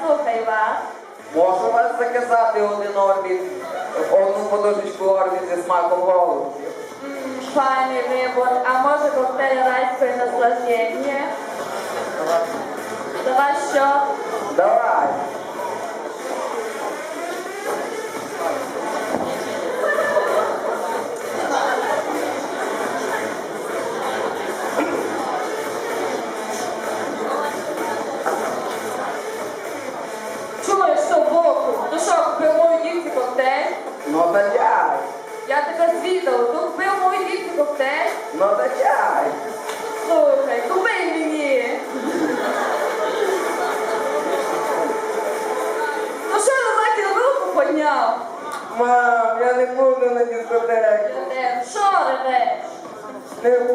слухай вас. Можу вас заказати один орбіт, одну подушечку орбіти зі смаком голову. Файний вибор. А може коктейль райської наслаждення? Давай що? Давай. Ну Я тебе звідав, то вбив мою коктейль? ну дачай. Слухай, купи мені. Ну що, ти руку подняв? Мам, я не буду на дискотеку. Що ревеш? Не